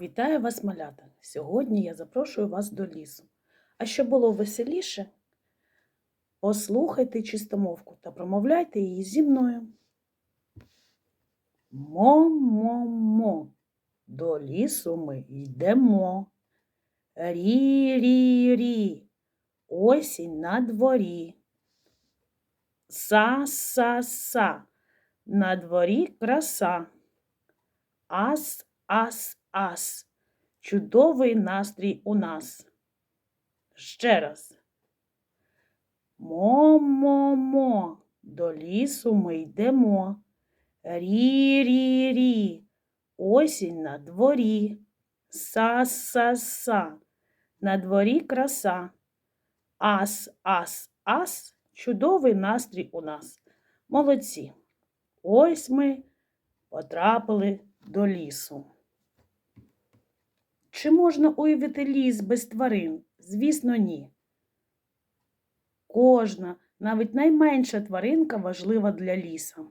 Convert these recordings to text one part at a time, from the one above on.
Вітаю вас, малята! Сьогодні я запрошую вас до лісу. А щоб було веселіше, послухайте чистомовку та промовляйте її зі мною. Мо-мо-мо, до лісу ми йдемо. Рі-рі-рі, осінь на дворі. Са-са-са, на дворі краса. Ас, ас, ас. Чудовий настрій у нас. Ще раз. Мо-мо-мо, до лісу ми йдемо. Рі-рі-рі, осінь на дворі. Са-са-са, на дворі краса. Ас, ас, ас, чудовий настрій у нас. Молодці. Ось ми потрапили до лісу. Чи можна уявити ліс без тварин? Звісно, ні. Кожна, навіть найменша тваринка важлива для ліса.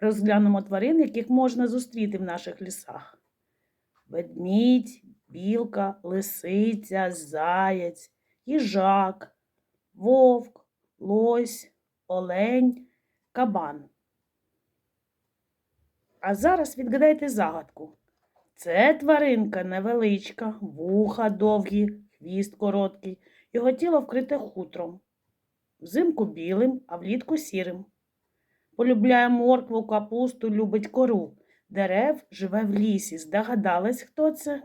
Розглянемо тварин, яких можна зустріти в наших лісах. Ведмідь, білка, лисиця, заяць, їжак, вовк, лось, олень, кабан. А зараз відгадайте загадку. Це тваринка невеличка, вуха довгі, хвіст короткий, його тіло вкрите хутром. Взимку білим, а влітку сірим. Полюбляє моркву, капусту, любить кору. Дерев живе в лісі. Здогадались, хто це?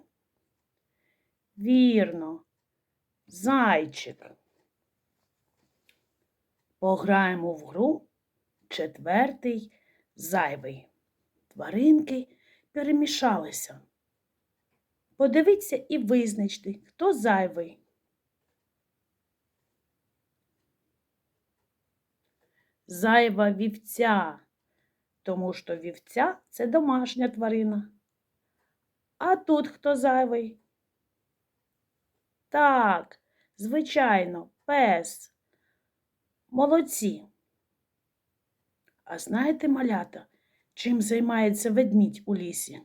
Вірно, зайчик. Пограємо в гру четвертий зайвий. Тваринки перемішалися. Подивіться і визначте, хто зайвий. Зайва вівця, тому що вівця це домашня тварина. А тут хто зайвий? Так, звичайно, пес. Молодці. А знаєте, малята, чим займається ведмідь у лісі?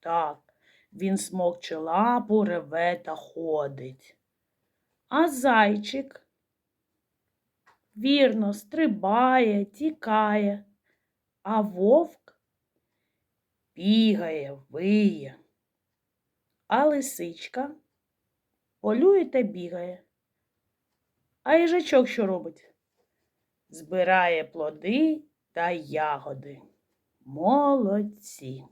Так, він смокче лапу, реве та ходить. А зайчик, вірно, стрибає, тікає, а вовк бігає, виє. А лисичка полює та бігає. А їжачок що робить? Збирає плоди та ягоди. Молодці.